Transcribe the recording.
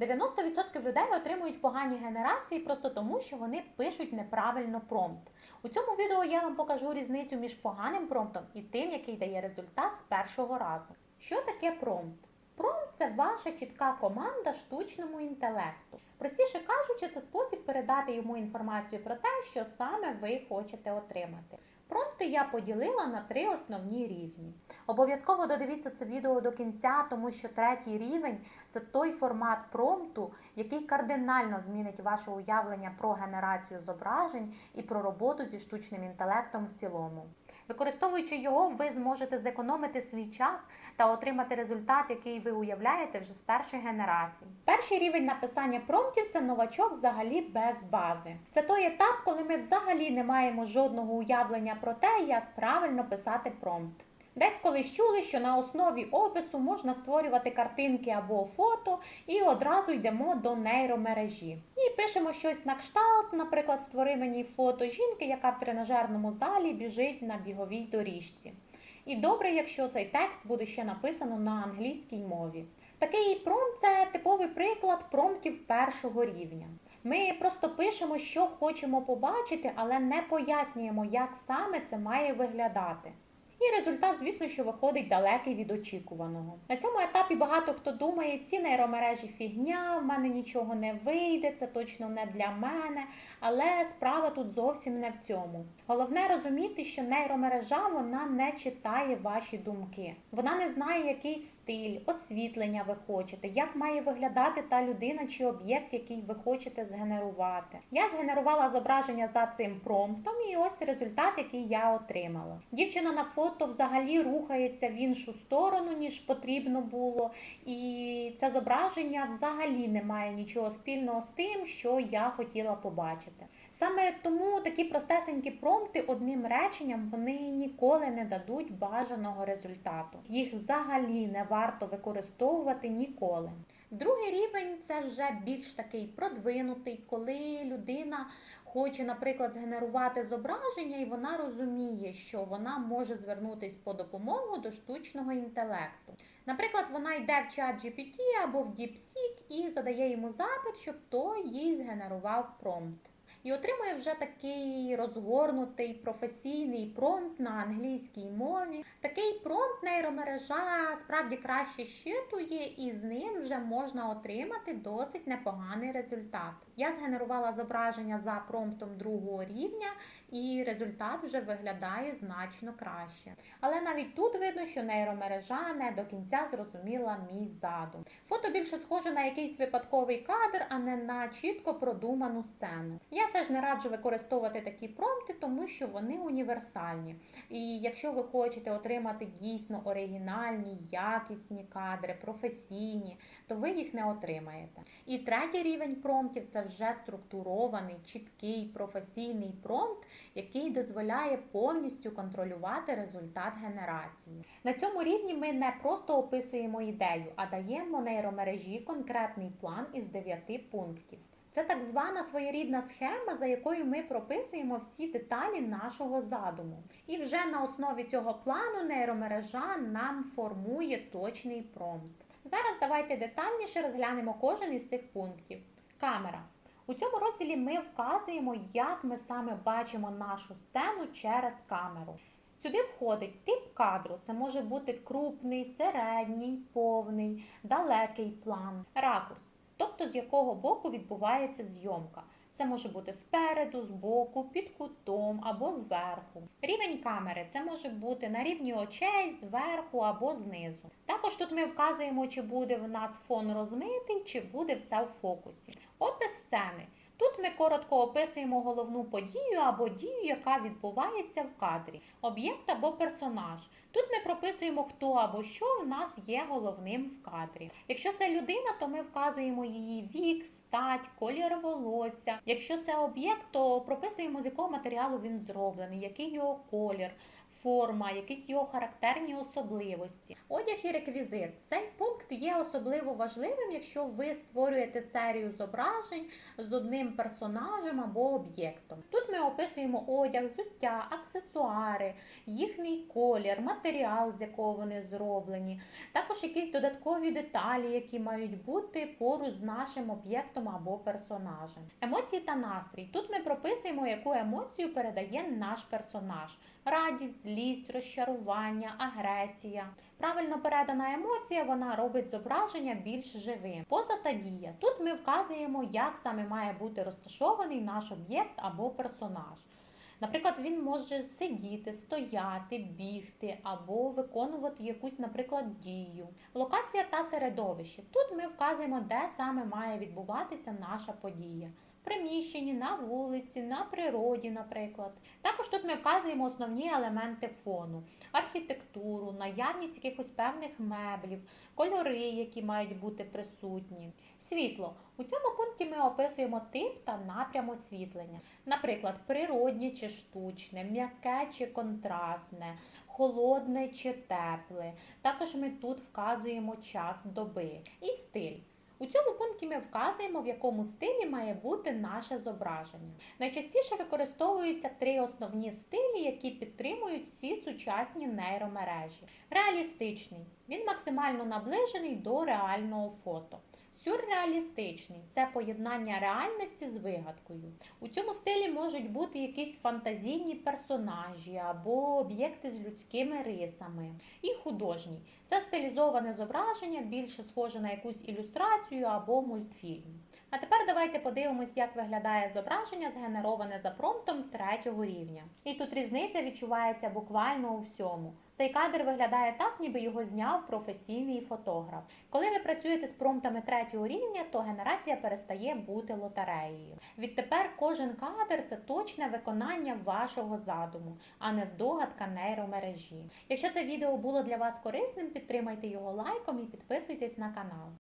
90% людей отримують погані генерації просто тому, що вони пишуть неправильно промпт. У цьому відео я вам покажу різницю між поганим промптом і тим, який дає результат з першого разу. Що таке промпт? Промпт це ваша чітка команда штучному інтелекту. Простіше кажучи, це спосіб передати йому інформацію про те, що саме ви хочете отримати. Промпти я поділила на три основні рівні. Обов'язково додивіться це відео до кінця, тому що третій рівень це той формат промпту, який кардинально змінить ваше уявлення про генерацію зображень і про роботу зі штучним інтелектом в цілому. Використовуючи його, ви зможете зекономити свій час та отримати результат, який ви уявляєте вже з першої генерації. Перший рівень написання промптів це новачок взагалі без бази. Це той етап, коли ми взагалі не маємо жодного уявлення про те, як правильно писати промпт. Десь колись чули, що на основі опису можна створювати картинки або фото, і одразу йдемо до нейромережі. І пишемо щось на кшталт, наприклад, створи мені фото жінки, яка в тренажерному залі біжить на біговій доріжці. І добре, якщо цей текст буде ще написано на англійській мові. Такий промпт – це типовий приклад промптів першого рівня. Ми просто пишемо, що хочемо побачити, але не пояснюємо, як саме це має виглядати. І результат, звісно, що виходить далекий від очікуваного. На цьому етапі багато хто думає, ці нейромережі фігня, в мене нічого не вийде, це точно не для мене. Але справа тут зовсім не в цьому. Головне розуміти, що нейромережа вона не читає ваші думки. Вона не знає, який стиль, освітлення ви хочете, як має виглядати та людина чи об'єкт, який ви хочете згенерувати. Я згенерувала зображення за цим промптом, і ось результат, який я отримала. Дівчина на фото взагалі рухається в іншу сторону, ніж потрібно було, і це зображення взагалі не має нічого спільного з тим, що я хотіла побачити. Саме тому такі простесенькі промпти одним реченням вони ніколи не дадуть бажаного результату. Їх взагалі не варто використовувати ніколи. Другий рівень це вже більш такий продвинутий, коли людина хоче, наприклад, згенерувати зображення, і вона розуміє, що вона може звернутися по допомогу до штучного інтелекту. Наприклад, вона йде в чат GPT або в DeepSeek і задає йому запит, щоб той їй згенерував промпт. І отримує вже такий розгорнутий професійний промпт на англійській мові. Такий промпт нейромережа справді краще щитує, і з ним вже можна отримати досить непоганий результат. Я згенерувала зображення за промптом другого рівня, і результат вже виглядає значно краще. Але навіть тут видно, що нейромережа не до кінця зрозуміла мій задум. Фото більше схоже на якийсь випадковий кадр, а не на чітко продуману сцену. Я все ж не раджу використовувати такі промпти, тому що вони універсальні. І якщо ви хочете отримати дійсно оригінальні, якісні кадри, професійні, то ви їх не отримаєте. І третій рівень промптів це вже структурований, чіткий, професійний промпт, який дозволяє повністю контролювати результат генерації. На цьому рівні ми не просто описуємо ідею, а даємо нейромережі конкретний план із 9 пунктів. Це так звана своєрідна схема, за якою ми прописуємо всі деталі нашого задуму. І вже на основі цього плану нейромережа нам формує точний промпт. Зараз давайте детальніше розглянемо кожен із цих пунктів. Камера. У цьому розділі ми вказуємо, як ми саме бачимо нашу сцену через камеру. Сюди входить тип кадру, це може бути крупний, середній, повний, далекий план, ракурс тобто з якого боку відбувається зйомка. Це може бути спереду, збоку, під кутом або зверху. Рівень камери це може бути на рівні очей, зверху або знизу. Також тут ми вказуємо, чи буде в нас фон розмитий, чи буде все в фокусі. Опис сцени. Тут ми коротко описуємо головну подію або дію, яка відбувається в кадрі, об'єкт або персонаж. Тут ми прописуємо, хто або що в нас є головним в кадрі. Якщо це людина, то ми вказуємо її вік, стать, колір волосся. Якщо це об'єкт, то прописуємо, з якого матеріалу він зроблений, який його колір. форма, якісь його характерні особливості. Одяг і реквізит. Цей пункт є особливо важливим, якщо ви створюєте серію зображень з одним персонажем або об'єктом. Тут ми описуємо одяг, взуття, аксесуари, їхній колір, матеріал, з якого вони зроблені, також якісь додаткові деталі, які мають бути поруч з нашим об'єктом або персонажем. Емоції та настрій. Тут ми прописуємо, яку емоцію передає наш персонаж: радість, злість, розчарування, агресія. Правильно передана емоція вона робить зображення більш живим. Поза та дія. Тут ми вказуємо, як саме має бути розташований наш об'єкт або персонаж. Наприклад, він може сидіти, стояти, бігти або виконувати якусь, наприклад, дію. Локація та середовище. Тут ми вказуємо, де саме має відбуватися наша подія. Приміщенні, на вулиці, на природі, наприклад. Також тут ми вказуємо основні елементи фону, архітектуру, наявність якихось певних меблів, кольори, які мають бути присутні. Світло. У цьому пункті ми описуємо тип та напрям освітлення. Наприклад, природнє чи штучне, м'яке чи контрастне, холодне чи тепле. Також ми тут вказуємо час доби і стиль. У цьому пункті ми вказуємо, в якому стилі має бути наше зображення. Найчастіше використовуються три основні стилі, які підтримують всі сучасні нейромережі. Реалістичний він максимально наближений до реального фото. Сюрреалістичний це поєднання реальності з вигадкою. У цьому стилі можуть бути якісь фантазійні персонажі або об'єкти з людськими рисами. І художній це стилізоване зображення, більше схоже на якусь ілюстрацію або мультфільм. А тепер давайте подивимось, як виглядає зображення, згенероване за промптом третього рівня. І тут різниця відчувається буквально у всьому. Цей кадр виглядає так, ніби його зняв професійний фотограф. Коли ви працюєте з промптами третього рівня, то генерація перестає бути лотереєю. Відтепер кожен кадр це точне виконання вашого задуму, а не здогадка нейромережі. Якщо це відео було для вас корисним, підтримайте його лайком і підписуйтесь на канал.